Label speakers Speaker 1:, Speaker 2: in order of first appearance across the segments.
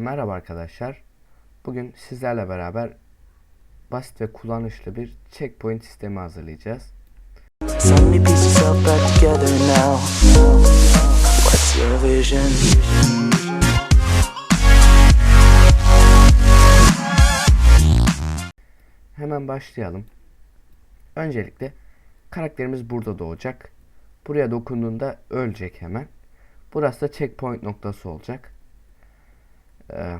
Speaker 1: Merhaba arkadaşlar. Bugün sizlerle beraber basit ve kullanışlı bir checkpoint sistemi hazırlayacağız. Hemen başlayalım. Öncelikle karakterimiz burada doğacak. Buraya dokunduğunda ölecek hemen. Burası da checkpoint noktası olacak. Ee,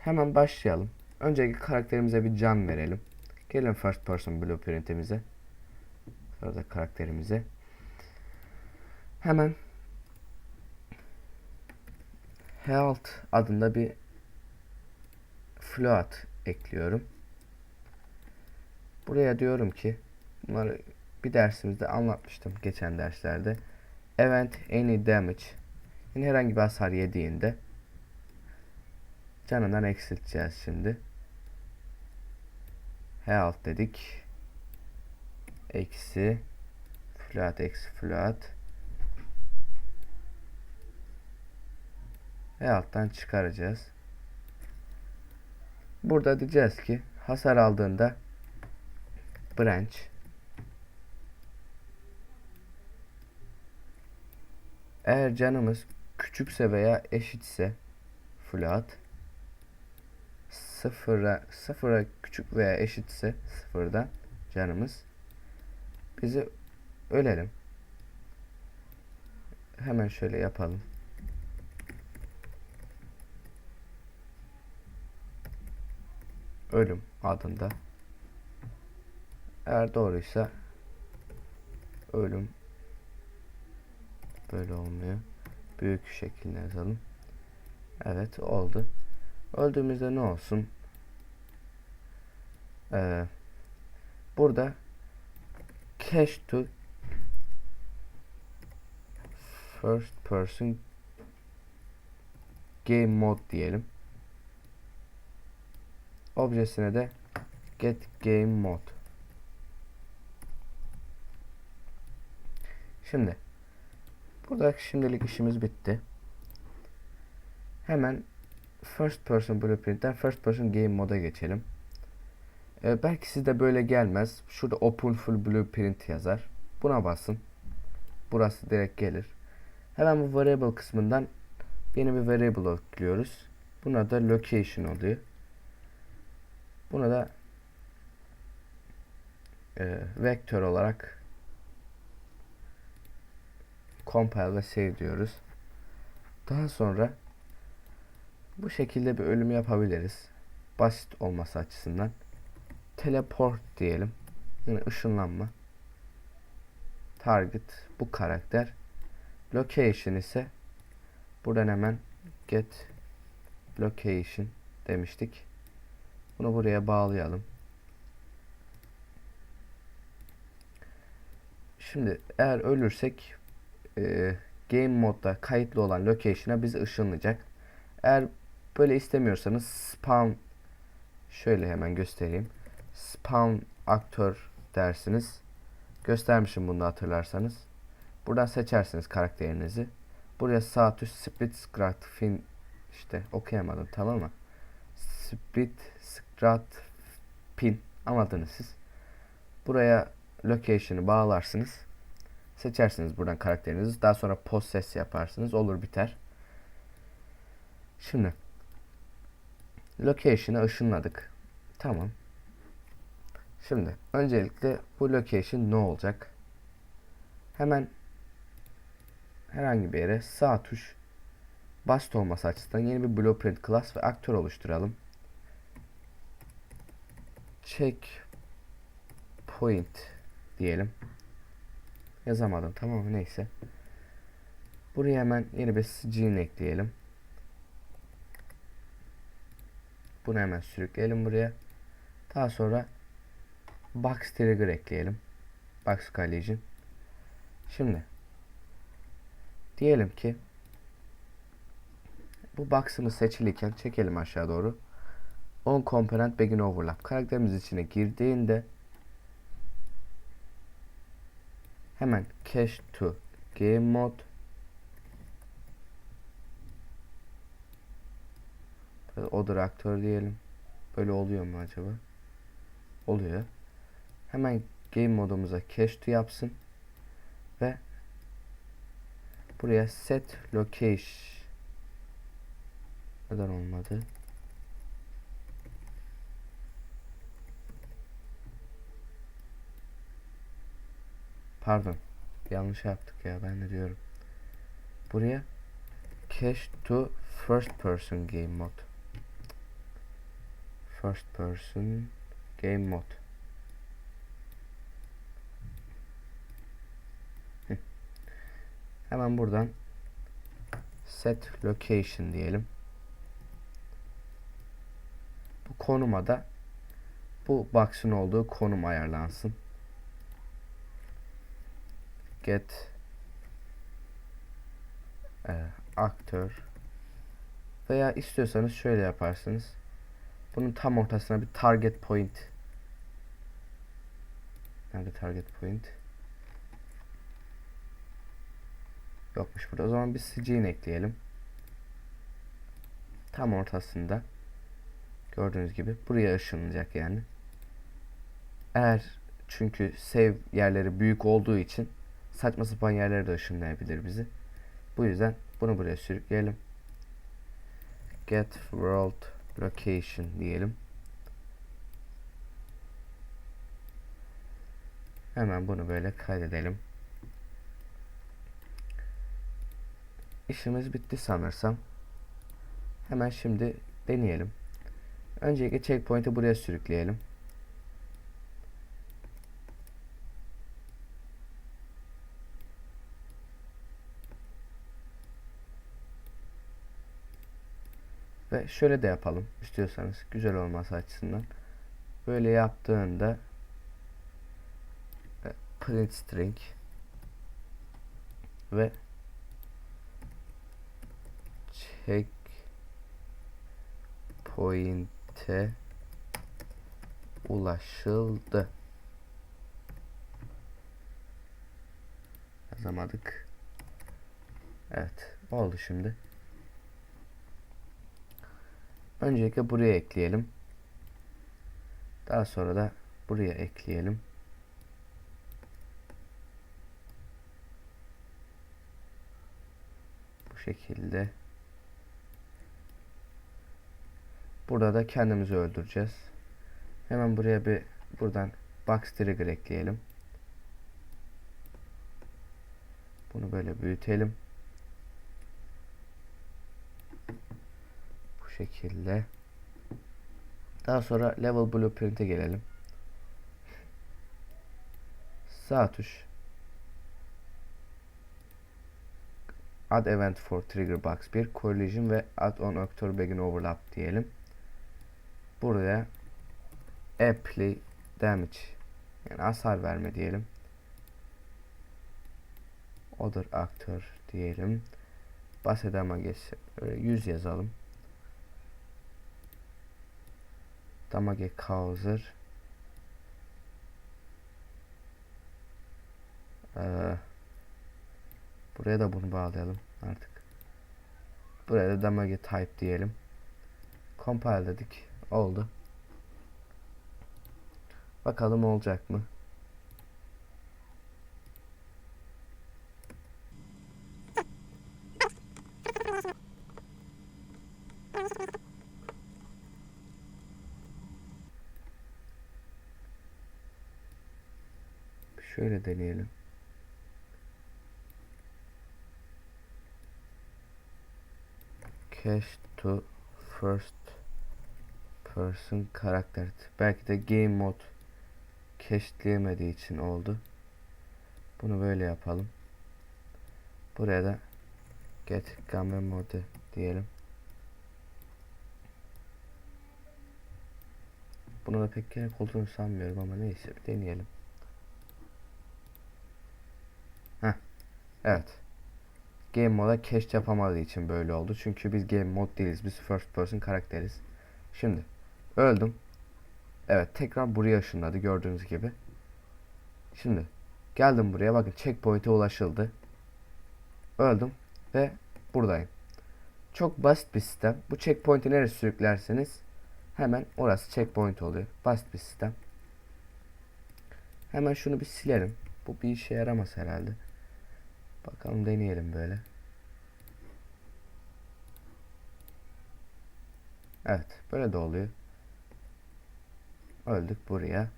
Speaker 1: hemen başlayalım. Öncelikle karakterimize bir can verelim. Gelin first person blueprint'imize. Sonra da karakterimize. Hemen Health adında bir float ekliyorum. Buraya diyorum ki bunları bir dersimizde anlatmıştım geçen derslerde. Event any damage yani herhangi bir hasar yediğinde canından eksilteceğiz şimdi. Health dedik. Eksi float eksi float. Health'tan çıkaracağız. Burada diyeceğiz ki hasar aldığında branch eğer canımız küçükse veya eşitse float sıfıra sıfıra küçük veya eşitse sıfırdan canımız bizi ölelim. Hemen şöyle yapalım. Ölüm adında eğer doğruysa ölüm böyle olmuyor. Büyük şekilde yazalım. Evet oldu. Öldüğümüzde ne olsun? Ee, burada cache to first person game mode diyelim. Objesine de get game mode. Şimdi burada şimdilik işimiz bitti. Hemen first person blueprint'ten first person game moda geçelim. Ee, belki sizde böyle gelmez. Şurada open full blueprint yazar. Buna basın. Burası direkt gelir. Hemen bu variable kısmından yeni bir variable ekliyoruz. Buna da location oluyor. Buna da e, vektör olarak compile ve save diyoruz. Daha sonra bu şekilde bir ölüm yapabiliriz. Basit olması açısından. Teleport diyelim. Yine ışınlanma. Target bu karakter. Location ise buradan hemen get location demiştik. Bunu buraya bağlayalım. Şimdi eğer ölürsek e, game modda kayıtlı olan location'a bizi ışınlayacak. Eğer böyle istemiyorsanız spawn şöyle hemen göstereyim. Spawn aktör dersiniz. Göstermişim bunu hatırlarsanız. Buradan seçersiniz karakterinizi. Buraya sağ tuş split screen fin işte okuyamadım tamam mı? Split screen pin anladınız siz. Buraya location'ı bağlarsınız. Seçersiniz buradan karakterinizi. Daha sonra post ses yaparsınız. Olur biter. Şimdi location'a ışınladık. Tamam. Şimdi öncelikle bu location ne olacak? Hemen herhangi bir yere sağ tuş basit olması açısından yeni bir blueprint class ve aktör oluşturalım. Check point diyelim. Yazamadım tamam neyse. Buraya hemen yeni bir scene ekleyelim. Bunu hemen sürükleyelim buraya. Daha sonra box trigger ekleyelim. Box collision. Şimdi diyelim ki bu box'ımız seçiliyken çekelim aşağı doğru. On component begin overlap. Karakterimiz içine girdiğinde hemen cache to game mode Other aktör diyelim. Böyle oluyor mu acaba? Oluyor. Hemen game modumuza cache to yapsın. Ve buraya set location neden olmadı? Pardon. Yanlış yaptık ya ben de diyorum. Buraya cache to first person game mode. First person game mode. Hemen buradan set location diyelim. Bu konuma da bu box'ın olduğu konum ayarlansın. Get e, aktör veya istiyorsanız şöyle yaparsınız. Bunun tam ortasına bir target point Nerede target point? Yokmuş burada. O zaman bir scene ekleyelim. Tam ortasında. Gördüğünüz gibi buraya ışınlanacak yani. Eğer çünkü save yerleri büyük olduğu için saçma sapan yerlere de ışınlayabilir bizi. Bu yüzden bunu buraya sürükleyelim. Get world location diyelim. Hemen bunu böyle kaydedelim. İşimiz bitti sanırsam. Hemen şimdi deneyelim. Öncelikle checkpoint'i buraya sürükleyelim. Ve şöyle de yapalım istiyorsanız güzel olması açısından. Böyle yaptığında e, print string ve check point'e ulaşıldı. Yazamadık. Evet, oldu şimdi. Öncelikle buraya ekleyelim. Daha sonra da buraya ekleyelim. Bu şekilde. Burada da kendimizi öldüreceğiz. Hemen buraya bir buradan box trigger ekleyelim. Bunu böyle büyütelim. Şekilde. Daha sonra level blueprint'e gelelim. Sağ tuş. Add event for trigger box 1 collision ve add on actor begin overlap diyelim. Buraya apply damage yani hasar verme diyelim. Other actor diyelim. Bahsedama geçsin. 100 yazalım. Damage causer. Ee, buraya da bunu bağlayalım artık. Buraya da damage type diyelim. Compile dedik. Oldu. Bakalım olacak mı? Şöyle deneyelim. Cache to first person karakter. Belki de game mod cache'leyemediği için oldu. Bunu böyle yapalım. Buraya da get game mode diyelim. Buna da pek gerek olduğunu sanmıyorum ama neyse bir deneyelim. Evet. Game moda cache yapamadığı için böyle oldu. Çünkü biz game mod değiliz. Biz first person karakteriz. Şimdi öldüm. Evet tekrar buraya ışınladı gördüğünüz gibi. Şimdi geldim buraya bakın checkpoint'e ulaşıldı. Öldüm ve buradayım. Çok basit bir sistem. Bu checkpoint'i nereye sürüklerseniz hemen orası checkpoint oluyor. Basit bir sistem. Hemen şunu bir silerim. Bu bir işe yaramaz herhalde. Bakalım deneyelim böyle. Evet, böyle de oluyor. Öldük buraya.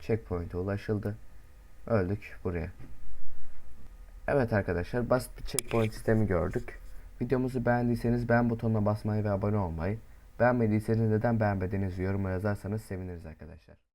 Speaker 1: Checkpoint'e ulaşıldı. Öldük buraya. Evet arkadaşlar, basit bir checkpoint sistemi gördük. Videomuzu beğendiyseniz beğen butonuna basmayı ve abone olmayı, beğenmediyseniz neden beğenmediğinizi yoruma yazarsanız seviniriz arkadaşlar.